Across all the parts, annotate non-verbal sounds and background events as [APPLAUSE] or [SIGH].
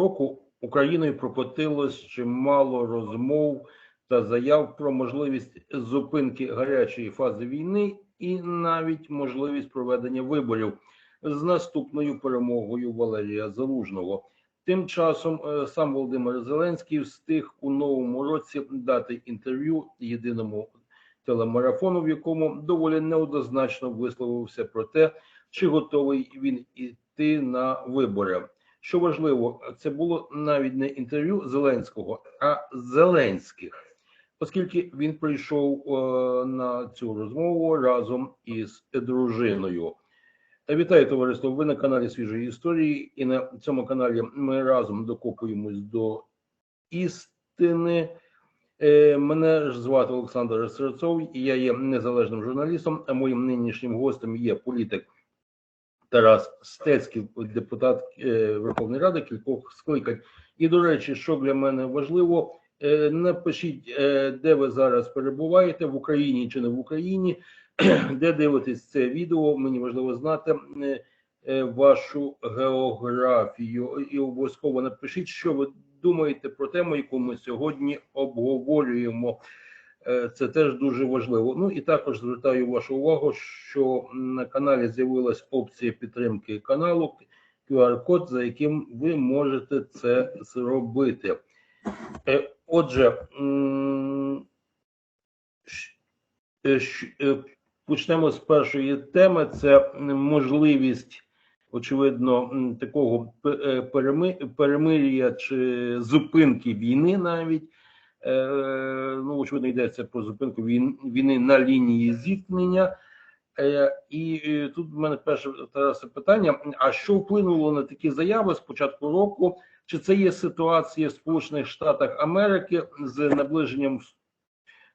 року Україною прокотилось чимало розмов та заяв про можливість зупинки гарячої фази війни і навіть можливість проведення виборів з наступною перемогою Валерія Залужного. Тим часом е, сам Володимир Зеленський встиг у новому році дати інтерв'ю єдиному телемарафону, в якому доволі неоднозначно висловився про те, чи готовий він іти на вибори. Що важливо, це було навіть не інтерв'ю Зеленського, а Зеленських, оскільки він прийшов е, на цю розмову разом із дружиною. Вітаю товариство. Ви на каналі Свіжої історії, і на цьому каналі ми разом докопуємось до істини. Е, Мене ж звати Олександр Серцов, і я є незалежним журналістом. А моїм нинішнім гостем є політик Тарас Стецький, депутат е, Верховної Ради кількох скликань. І до речі, що для мене важливо, е, напишіть, е, де ви зараз перебуваєте в Україні чи не в Україні, [CLEARS THROAT] де дивитесь це відео. Мені важливо знати вашу географію. І обов'язково напишіть, що ви думаєте про тему, яку ми сьогодні обговорюємо. Е, Це теж дуже важливо. Ну і також звертаю вашу увагу, що на каналі з'явилась опція підтримки каналу, QR-код, за яким ви можете це зробити. Е, Отже, е, почнемо з першої теми. Це можливість, очевидно, такого перемир'я чи зупинки війни навіть. Е, ну, очевидно, йдеться про зупинку війни на лінії зіткнення. Е, і е, тут в мене перше Тарасе, питання: а що вплинуло на такі заяви з початку року? Чи це є ситуація в Сполучених Штатах Америки з наближенням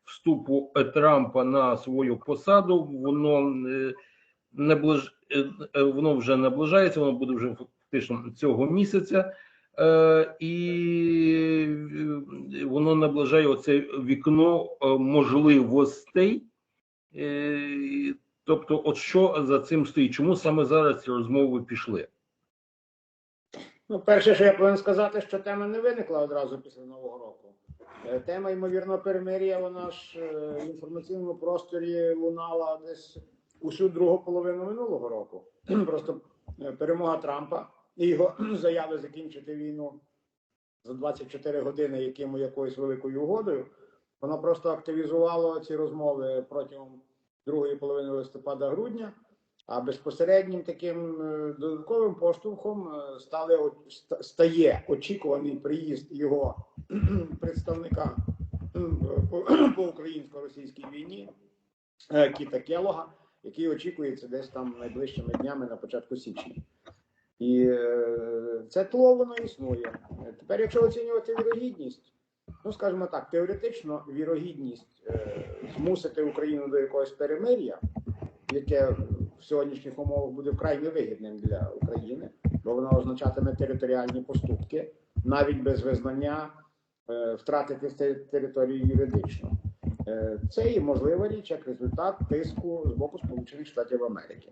вступу Трампа на свою посаду? Воно наближ... воно вже наближається, воно буде вже фактично цього місяця. Е, і е, воно наближає оце вікно е, можливостей. Тобто, от що за цим стоїть? Чому саме зараз ці розмови пішли? Ну, перше, що я повинен сказати, що тема не виникла одразу після Нового року. Тема, ймовірно, перемир'я, вона ж в інформаційному просторі лунала десь усю другу половину минулого року. Просто перемога Трампа і його [CLEARS THROAT] заяви закінчити війну за 24 години яким, якоюсь великою угодою, воно просто активізувало ці розмови протягом другої половини листопада-грудня. А безпосереднім таким е, додатковим поштовхом е, стали стає очікуваний приїзд його [CLEARS THROAT] представника [CLEARS THROAT] по, українсько-російській війні е, Кіта Келога, який очікується десь там найближчими днями на початку січня. І е, це тло воно існує. Тепер, якщо оцінювати вірогідність, ну скажімо так, теоретично вірогідність е, змусити Україну до якогось перемир'я, яке в сьогоднішніх умовах буде вкрай невигідним для України, бо воно означатиме територіальні поступки, навіть без визнання е, втратити територію юридично. Це і можлива річ як результат тиску з боку Сполучених Штатів Америки.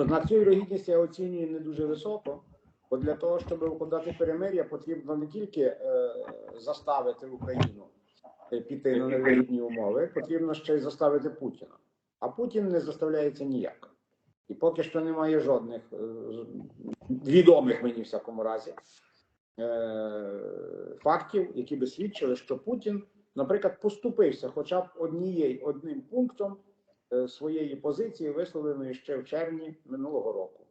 Однак цю вірогідність я оцінюю не дуже високо, бо для того, щоб укладати перемир'я, потрібно не тільки е, заставити Україну е, піти на невигідні умови, потрібно ще й заставити Путіна. А Путін не заставляється ніяк. І поки що немає жодних е, відомих мені в всякому разі е, фактів, які би свідчили, що Путін, наприклад, поступився хоча б однією одним пунктом своєї позиції, висловленої ще в червні минулого року.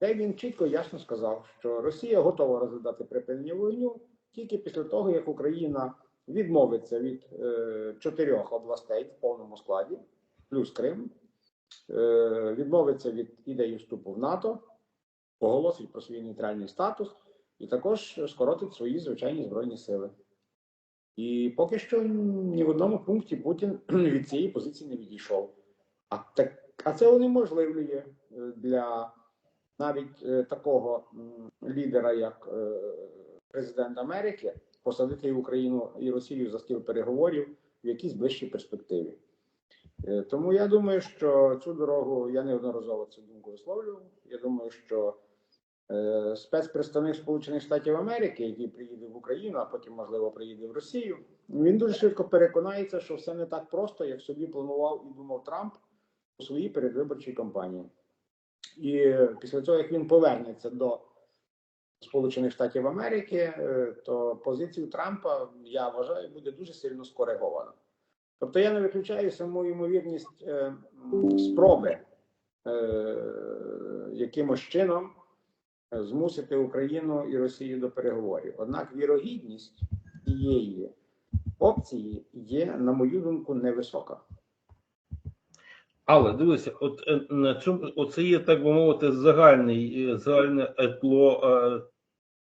Де він чітко ясно сказав, що Росія готова розглядати припинення війну тільки після того, як Україна відмовиться від е, чотирьох областей в повному складі, плюс Крим, е, відмовиться від ідеї вступу в НАТО, оголосить про свій нейтральний статус і також скоротить свої звичайні збройні сили. І поки що ні в одному пункті Путін [CLEARS THROAT] від цієї позиції не відійшов. А, так, а це унеможливлює е, для навіть е, такого лідера, як е, президент Америки, посадити Україну і Росію за стіл переговорів в якійсь ближчій перспективі. Тому я думаю, що цю дорогу я неодноразово цю думку висловлював. Я думаю, що Спецпредставник Сполучених Штатів Америки, який приїде в Україну, а потім, можливо, приїде в Росію, він дуже швидко переконається, що все не так просто, як собі планував і думав Трамп своїй передвиборчій кампанії. І після цього, як він повернеться до Сполучених Штатів Америки, е, то позицію Трампа я вважаю буде дуже сильно скоригована. Тобто я не виключаю саму ймовірність е, спроби е, якимось чином змусити Україну і Росію до переговорів. Однак вірогідність цієї опції є, на мою думку, невисока. Але дивися, от е, на цьому оце є так би мовити загальний е, загальне етло е,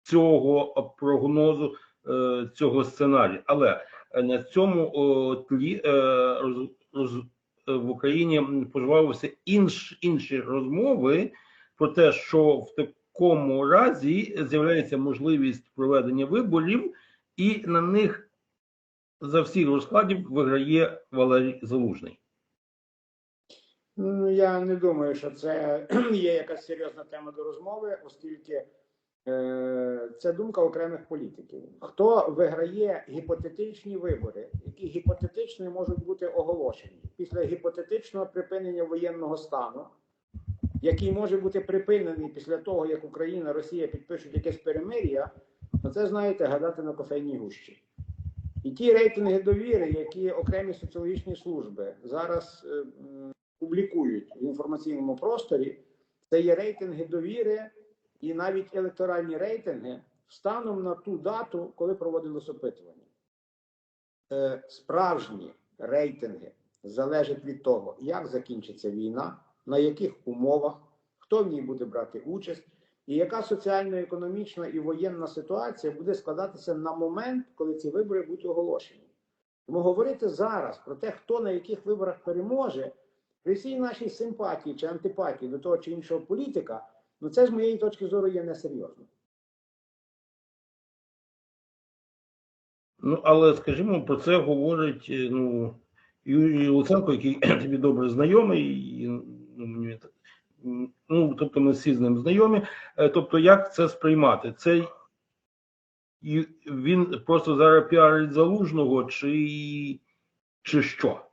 цього прогнозу, цього сценарію. Але на цьому тлі роз, роз, в Україні поживалися інш, інші розмови про те, що в такому разі з'являється можливість проведення виборів, і на них за всіх розкладів виграє Валерій Залужний. Ну, я не думаю, що це [CLEARS THROAT] є якась серйозна тема до розмови, оскільки е, це думка окремих політиків. Хто виграє гіпотетичні вибори, які гіпотетично можуть бути оголошені після гіпотетичного припинення воєнного стану, який може бути припинений після того, як Україна, Росія підпишуть якесь перемир'я, то це знаєте гадати на кофейній гущі. І ті рейтинги довіри, які окремі соціологічні служби зараз е, публікують в інформаційному просторі, це є рейтинги довіри і навіть електоральні рейтинги станом на ту дату, коли проводилось опитування. Е, Справжні рейтинги залежать від того, як закінчиться війна, на яких умовах, хто в ній буде брати участь, і яка соціально-економічна і воєнна ситуація буде складатися на момент, коли ці вибори будуть оголошені. Тому говорити зараз про те, хто на яких виборах переможе, при всій нашій симпатії чи антипатії до того чи іншого політика, ну це з моєї точки зору є несерйозно. Ну, але скажімо, про це говорить е, ну, Юрій Луценко, який [CLEARS THROAT] тобі добре знайомий. і, ну, ну, тобто ми всі з ним знайомі. Е, Тобто, як це сприймати? Це він просто зараз піарить залужного, чи, чи що?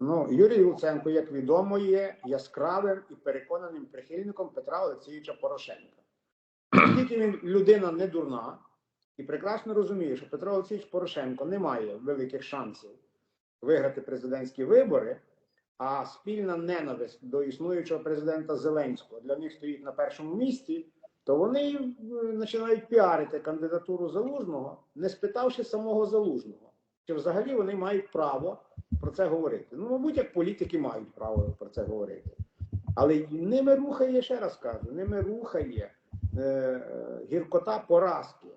Ну, Юрій Луценко, як відомо, є яскравим і переконаним прихильником Петра Олексійовича Порошенка. Оскільки він людина не дурна і прекрасно розуміє, що Петро Олексійович Порошенко не має великих шансів виграти президентські вибори, а спільна ненависть до існуючого президента Зеленського для них стоїть на першому місці, то вони е, починають піарити кандидатуру залужного, не спитавши самого залужного, чи взагалі вони мають право про це говорити. Ну, мабуть, як політики мають право про це говорити. Але ними рухає, ще раз кажу, ними рухає е, е, гіркота поразки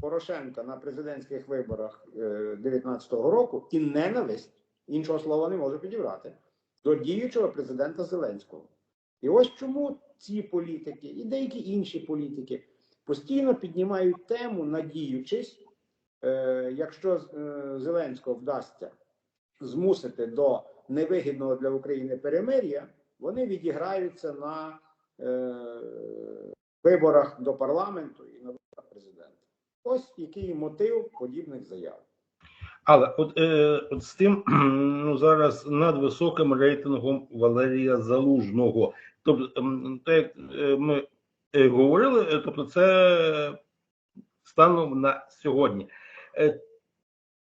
Порошенка на президентських виборах е, 19-го року і ненависть, іншого слова не можу підібрати, до діючого президента Зеленського. І ось чому ці політики і деякі інші політики постійно піднімають тему, надіючись, е, якщо е, Зеленського вдасться змусити до невигідного для України перемир'я, вони відіграються на е, виборах до парламенту і на виборах президента. Ось який мотив подібних заяв. Але от, е, от з тим [CLEARS THROAT] ну, зараз над високим рейтингом Валерія Залужного. Тобто, те, як е, ми е, говорили, е, тобто, це станом на сьогодні.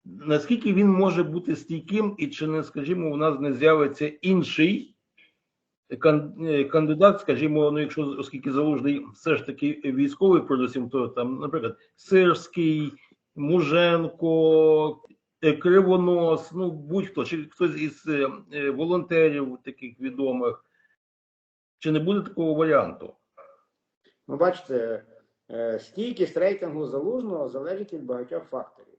Наскільки він може бути стійким, і чи не, скажімо, у нас не з'явиться інший е, кандидат, скажімо, ну, якщо оскільки залужний все ж таки військовий, передусім, то там, наприклад, Сирський, Муженко, е, Кривонос, ну будь-хто, чи хтось із е, волонтерів таких відомих, чи не буде такого варіанту? Ну, бачите, стійкість рейтингу залужного залежить від багатьох факторів.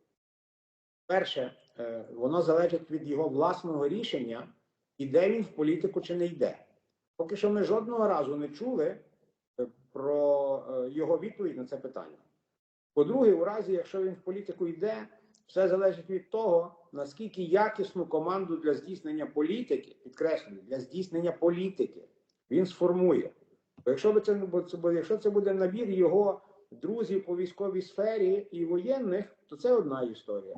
Перше, е, воно залежить від його власного рішення, іде він в політику чи не йде. Поки що ми жодного разу не чули е, про е, його відповідь на це питання. По-друге, у разі, якщо він в політику йде, все залежить від того, наскільки якісну команду для здійснення політики, підкреслюю, для здійснення політики він сформує. Бо якщо це якщо це буде набір його друзів по військовій сфері і воєнних, то це одна історія.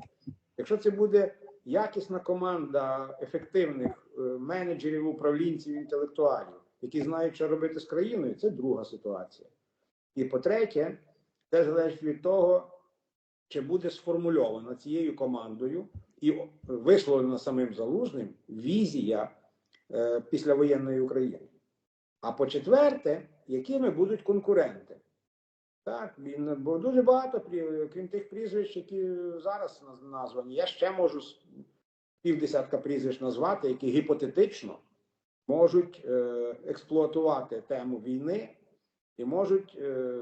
Якщо це буде якісна команда ефективних е, менеджерів, управлінців, інтелектуалів, які знають, що робити з країною, це друга ситуація. І по-третє, це залежить від того, чи буде сформульована цією командою і висловлена самим залужним візія е, післявоєнної України. А по-четверте, якими будуть конкуренти? Так, він- бо дуже багато, крім тих прізвищ, які зараз названі, я ще можу півдесятка прізвищ назвати, які гіпотетично можуть е, експлуатувати тему війни і можуть, е,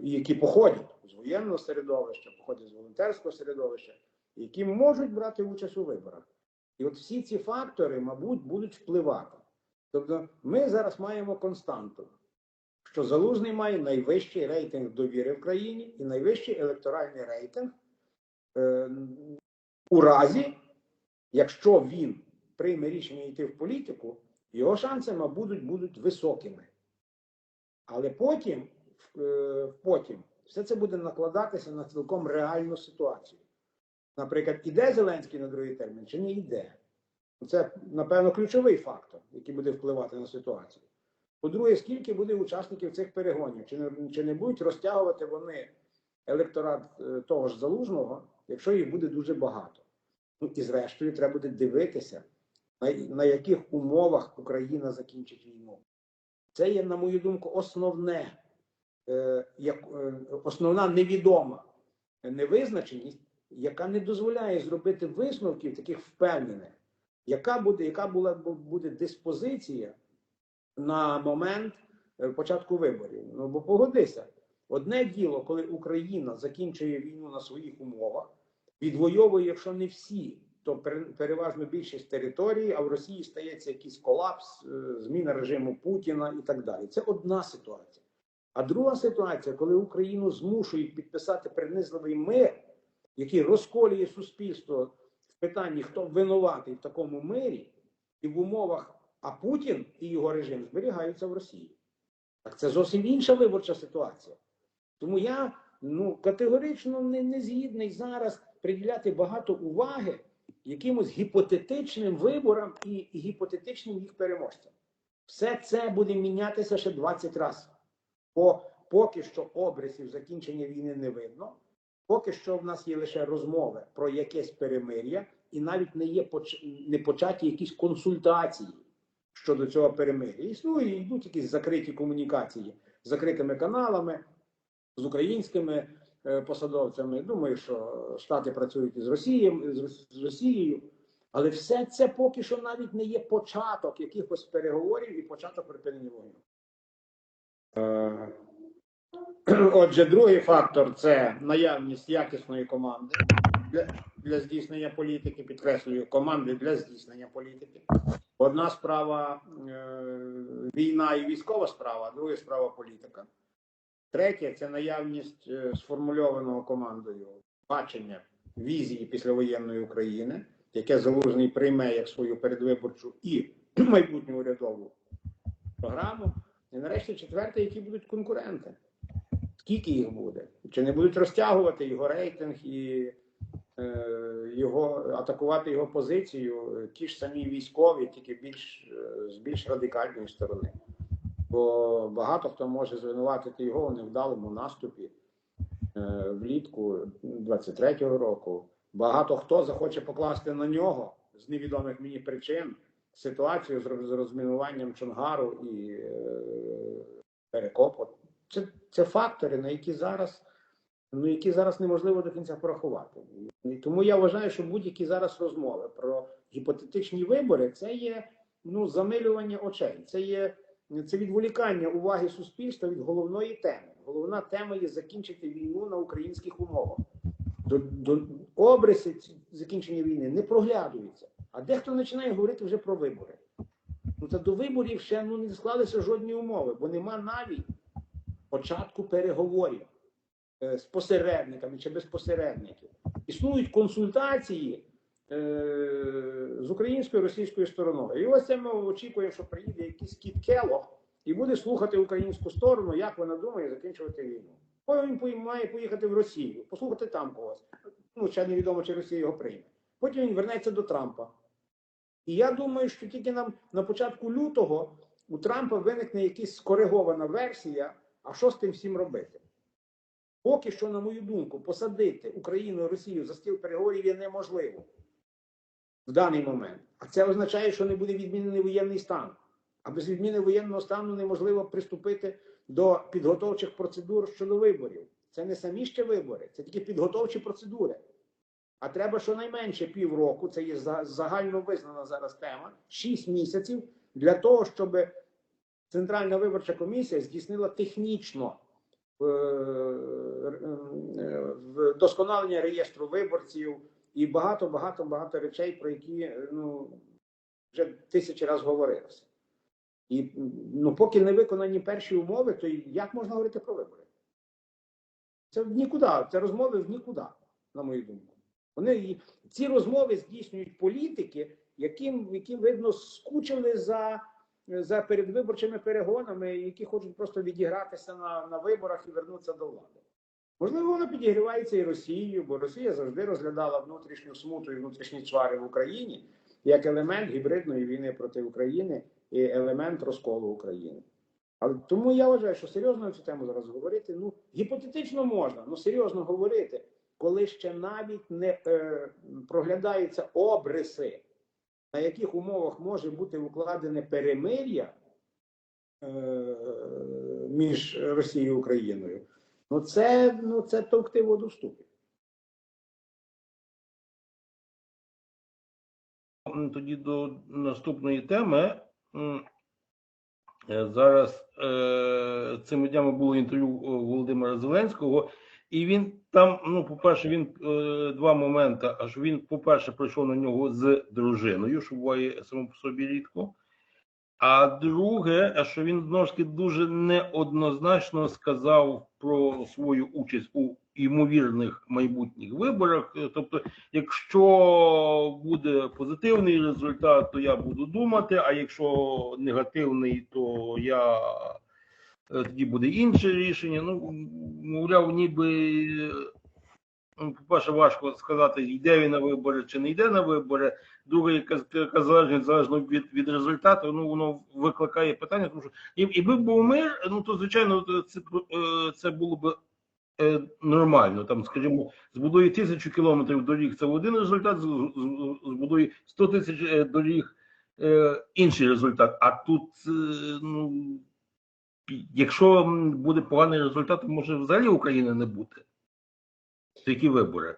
які походять з воєнного середовища, походять з волонтерського середовища, які можуть брати участь у виборах. І от всі ці фактори, мабуть, будуть впливати. Тобто, ми зараз маємо константу, що Залужний має найвищий рейтинг довіри в країні і найвищий електоральний рейтинг е, у разі, якщо він прийме рішення йти в політику, його шанси, мабуть, будуть, високими. Але потім, е, потім все це буде накладатися на цілком реальну ситуацію. Наприклад, іде Зеленський на другий термін чи не йде? Це, напевно, ключовий фактор, який буде впливати на ситуацію. По-друге, скільки буде учасників цих перегонів? Чи не, чи не будуть розтягувати вони електорат е, того ж залужного, якщо їх буде дуже багато? Ну і зрештою, треба буде дивитися, на, на яких умовах Україна закінчить війну. Це є, на мою думку, основне, е, як, е, основна невідома невизначеність, яка не дозволяє зробити висновків таких впевнених, яка буде, яка була буде диспозиція на момент е, початку виборів. Ну бо погодися, одне діло, коли Україна закінчує війну на своїх умовах, відвоює, якщо не всі, то переважно більшість території, а в Росії стається якийсь колапс, е, зміна режиму Путіна і так далі. Це одна ситуація. А друга ситуація, коли Україну змушують підписати принизливий мир, який розколює суспільство в питанні, хто винуватий в такому мирі, і в умовах, а Путін і його режим зберігаються в Росії. Так це зовсім інша виборча ситуація. Тому я ну, категорично не, не згідний зараз приділяти багато уваги якимось гіпотетичним виборам і, і гіпотетичним їх переможцям. Все це буде мінятися ще 20 разів. Бо поки що обрисів закінчення війни не видно, поки що в нас є лише розмови про якесь перемир'я, і навіть не є поч- не початі якісь консультації щодо цього перемир'я. Існує, йдуть якісь закриті комунікації з закритими каналами, з українськими е, посадовцями. Думаю, що Штати працюють із Росією, з Росією. Але все це поки що навіть не є початок якихось переговорів і початок припинення вогню. Е, [CLEARS THROAT] Отже, другий фактор це наявність якісної команди для, для здійснення політики. Підкреслюю, команди для здійснення політики. Одна справа е, війна і військова справа, а друга справа політика. Третє це наявність е, сформульованого командою бачення візії післявоєнної України, яке залужний прийме як свою передвиборчу і [CLEARS THROAT] майбутню урядову програму. І нарешті четверте, які будуть конкуренти. Скільки їх буде? Чи не будуть розтягувати його рейтинг і його атакувати його позицію е, ті ж самі військові, тільки більш е, з більш радикальної сторони. Бо багато хто може звинуватити його у невдалому наступі е, влітку 23-го року. Багато хто захоче покласти на нього з невідомих мені причин ситуацію з розмінуванням Чонгару і е, перекопу. Це, це фактори, на які зараз, ну, які зараз неможливо до кінця порахувати. І тому я вважаю, що будь-які зараз розмови про гіпотетичні вибори це є ну, замилювання очей, це є це відволікання уваги суспільства від головної теми. Головна тема є закінчити війну на українських умовах. До, до обриси закінчення війни не проглядуються. А дехто починає говорити вже про вибори. Ну та до виборів ще ну, не склалися жодні умови, бо нема навіть початку переговорів з посередниками чи без посередників. Існують консультації е, з українською і російською стороною. І ось це ми очікуємо, що приїде якийсь кіт Келох і буде слухати українську сторону, як вона думає закінчувати війну. Потім він має поїхати в Росію, послухати там когось. Ну, ще невідомо, чи Росія його прийме. Потім він вернеться до Трампа. І я думаю, що тільки нам на початку лютого у Трампа виникне якась скоригована версія, а що з тим всім робити. Поки що, на мою думку, посадити Україну і Росію за стіл переговорів є неможливо в даний момент. А це означає, що не буде відмінений воєнний стан. А без відміни воєнного стану неможливо приступити до підготовчих процедур щодо виборів. Це не самі ще вибори, це тільки підготовчі процедури. А треба щонайменше півроку, це є за- загально визнана зараз тема, 6 місяців для того, щоб Центральна виборча комісія здійснила технічно вдосконалення реєстру виборців і багато, багато, багато речей, про які е, ну, вже тисячі разів говорилося. І ну, поки не виконані перші умови, то як можна говорити про вибори? Це в нікуди, це розмови в нікуди, на мою думку. Вони ці розмови здійснюють політики, яким, яким видно, скучили за, за передвиборчими перегонами, які хочуть просто відігратися на, на виборах і вернутися до влади. Можливо, воно підігрівається і Росією, бо Росія завжди розглядала внутрішню смуту і внутрішні чвари в Україні як елемент гібридної війни проти України і елемент розколу України. Але тому я вважаю, що серйозно цю тему зараз говорити. Ну, гіпотетично можна, але серйозно говорити, коли ще навіть не е, проглядаються обриси, на яких умовах може бути укладене перемир'я е, між Росією і Україною. Ну це, ну, це товкти воду. Тоді до наступної теми. Е, Зараз е, цими днями було інтерв'ю е, Володимира Зеленського, і він там, ну, по-перше, він е, два моменти. Аж він, по-перше, прийшов на нього з дружиною, що буває само по собі рідко. А друге, що він знову ж таки дуже неоднозначно сказав про свою участь у ймовірних майбутніх виборах. Тобто, якщо буде позитивний результат, то я буду думати, а якщо негативний, то я тоді буде інше рішення. Ну, мовляв, ніби, е, ну, по-перше, важко сказати, йде він на вибори чи не йде на вибори. Друге, яка, залежить залежно від, від результату, ну воно викликає питання, тому що і, і би був мир, ну то звичайно це, е, це було б е, нормально. Там, скажімо, збудує тисячу кілометрів доріг, це один результат, збудує 100 тисяч е, доріг, е, інший результат. А тут, е, ну, якщо буде поганий результат, може взагалі України не бути. Які вибори?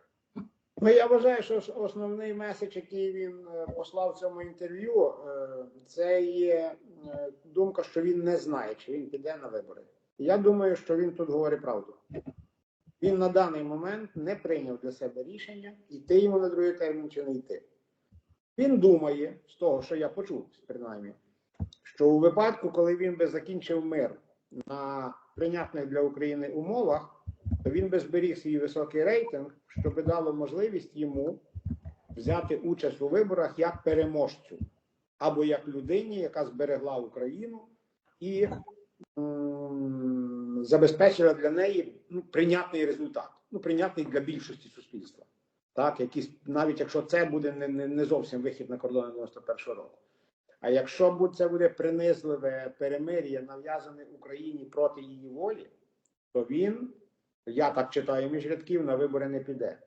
Ну, я вважаю, що основний меседж, який він е, послав в цьому інтерв'ю, е, це є е, думка, що він не знає, чи він піде на вибори. Я думаю, що він тут говорить правду. Він на даний момент не прийняв для себе рішення, йти йому на другий термін чи не йти. Він думає, з того, що я почув, принаймні, що у випадку, коли він би закінчив мир на прийнятних для України умовах, то він би зберіг свій високий рейтинг, що би дало можливість йому взяти участь у виборах як переможцю, або як людині, яка зберегла Україну і забезпечила для неї ну, прийнятний результат, ну прийнятний для більшості суспільства. Так, якісь, навіть якщо це буде не, не, не зовсім вихід на кордони 91 року. А якщо це буде принизливе перемир'я, нав'язане Україні проти її волі, то він я так читаю між рядків, на вибори не піде.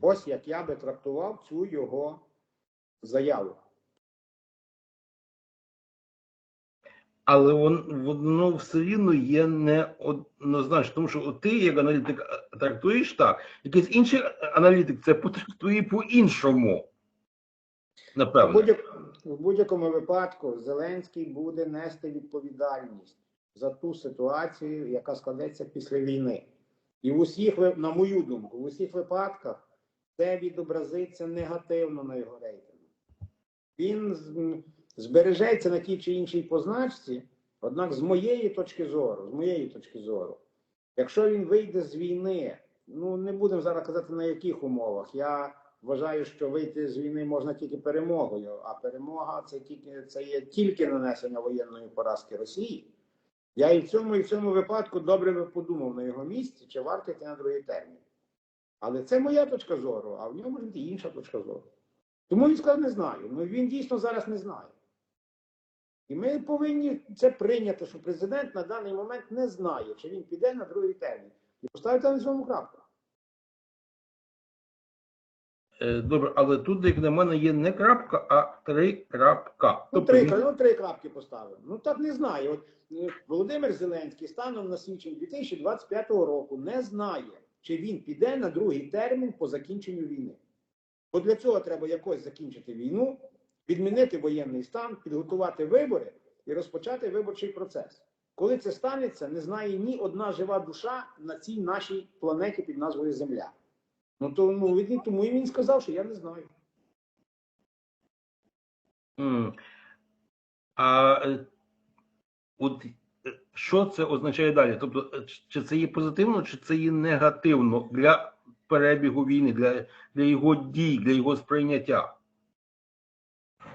Ось як я би трактував цю його заяву. Але вон, воно все рівно є неоднозначно, тому що ти, як аналітик, е, трактуєш так, якийсь інший аналітик це потрактує по-іншому. Напевно. В будь-якому випадку Зеленський буде нести відповідальність за ту ситуацію, яка складеться після війни. І в усіх, на мою думку, в усіх випадках це відобразиться негативно на його рейтингу. Він збережеться на тій чи іншій позначці, однак з моєї точки зору, з моєї точки зору, якщо він вийде з війни, ну не будемо зараз казати на яких умовах. Я вважаю, що вийти з війни можна тільки перемогою, а перемога це тільки це є тільки нанесення воєнної поразки Росії. Я і в цьому, і в цьому випадку добре би подумав на його місці, чи варто йти на другий термін. Але це моя точка зору, а в нього може бути інша точка зору. Тому він сказав, не знаю. Ну він дійсно зараз не знає. І ми повинні це прийняти, що президент на даний момент не знає, чи він піде на другий термін. І поставити на цьому крапку. Е, Добре, але тут, як на мене, є не крапка, а три крапка. Ну, Тобто три, ну, три крапки поставив. Ну так не знаю. От е, Володимир Зеленський станом на січень 2025 року не знає, чи він піде на другий термін по закінченню війни. Бо для цього треба якось закінчити війну, відмінити воєнний стан, підготувати вибори і розпочати виборчий процес. Коли це станеться, не знає ні одна жива душа на цій нашій планеті під назвою Земля. Ну то ну, він- тому і він сказав, що я не знаю. М. А е, от е, що це означає далі? Тобто, е, чи це є позитивно, чи це є негативно для перебігу війни, для, для його дій, для його сприйняття?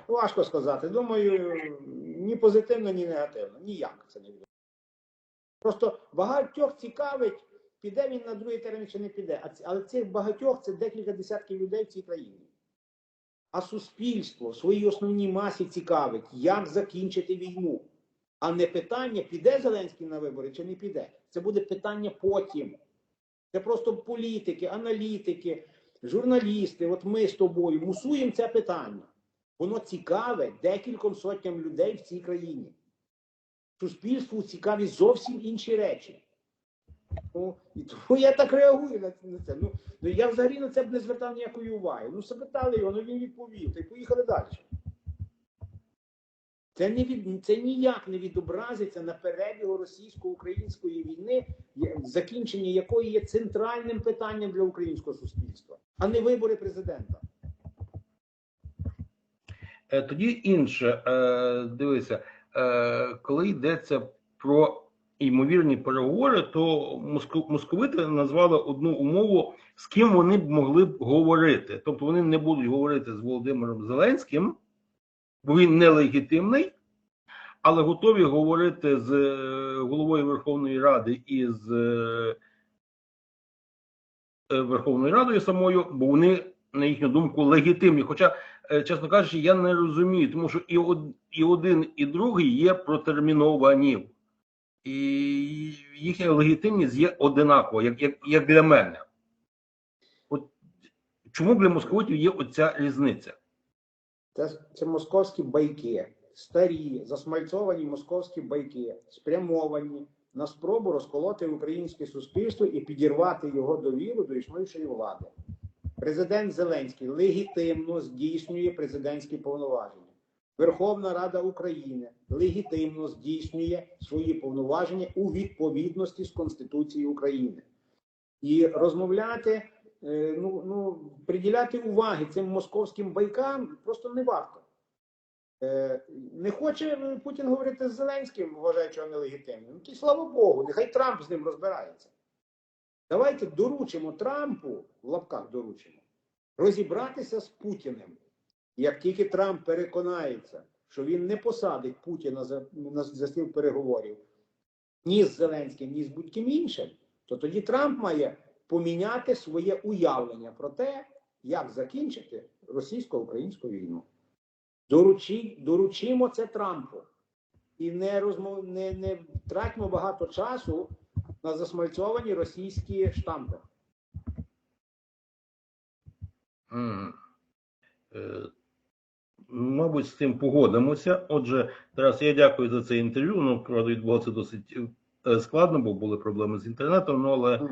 Важко сказати. Думаю, ні позитивно, ні негативно. Ніяк це не буде. Просто багатьох цікавить, піде він на другий термін чи не піде. Але цих багатьох це декілька десятків людей в цій країні. А суспільство в своїй основній масі цікавить, як закінчити війну. А не питання, піде Зеленський на вибори чи не піде. Це буде питання потім. Це просто політики, аналітики, журналісти. От ми з тобою мусуємо це питання. Воно цікаве декільком сотням людей в цій країні. Суспільству цікаві зовсім інші речі. Ну, і тому я так реагую на, на це. Ну, ну я взагалі на це б не звертав ніякої уваги. Ну, запитали його, ну він відповів, та й поїхали далі. Це, не від, це ніяк не відобразиться на перебігу російсько-української війни, закінчення якої є центральним питанням для українського суспільства, а не вибори президента. Е, Тоді інше, е, дивися, е, коли йдеться про ймовірні переговори, то моско- московити назвали одну умову, з ким вони б могли б говорити. Тобто вони не будуть говорити з Володимиром Зеленським, бо він нелегітимний, але готові говорити з е, головою Верховної Ради і з е, е, Верховною Радою самою, бо вони, на їхню думку, легітимні. Хоча чесно кажучи, я не розумію, тому що і один, і другий є протерміновані. І їхня легітимність є одинакова, як, як, як для мене. От чому для московитів є оця різниця? Це, це московські байки, старі, засмальцовані московські байки, спрямовані на спробу розколоти українське суспільство і підірвати його довіру до існуючої влади. Президент Зеленський легітимно здійснює президентські повноваження. Верховна Рада України легітимно здійснює свої повноваження у відповідності з Конституцією України. І розмовляти, е, ну, ну, приділяти уваги цим московським байкам просто не варто. Е, Не хоче Путін говорити з Зеленським, вважаючи його нелегітимним. Ну, то й слава Богу, нехай Трамп з ним розбирається. Давайте доручимо Трампу, в лапках доручимо, розібратися з Путіним. Як тільки Трамп переконається, що він не посадить Путіна за, на, за стіл переговорів ні з Зеленським, ні з будь-ким іншим, то тоді Трамп має поміняти своє уявлення про те, як закінчити російсько-українську війну. Доручі, доручимо це Трампу. І не, розмов, не, не тратьмо багато часу на засмальцьовані російські штампи. М. Мабуть, з цим погодимося. Отже, Тарас, я дякую за це інтерв'ю. Ну, правда, відбувалося досить е, складно, бо були проблеми з інтернетом. Ну, але,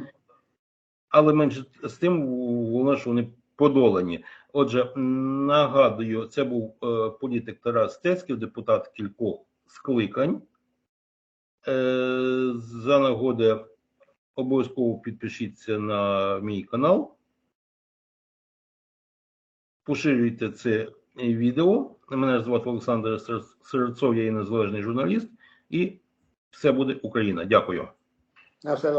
але менше з тим, головне, що вони подолані. Отже, нагадую, це був е, політик Тарас Стецький, депутат кількох скликань. Е, за нагоди обов'язково підпишіться на мій канал. Поширюйте це відео. Мене звати Олександр Серцов, я є незалежний журналіст, і все буде Україна. Дякую.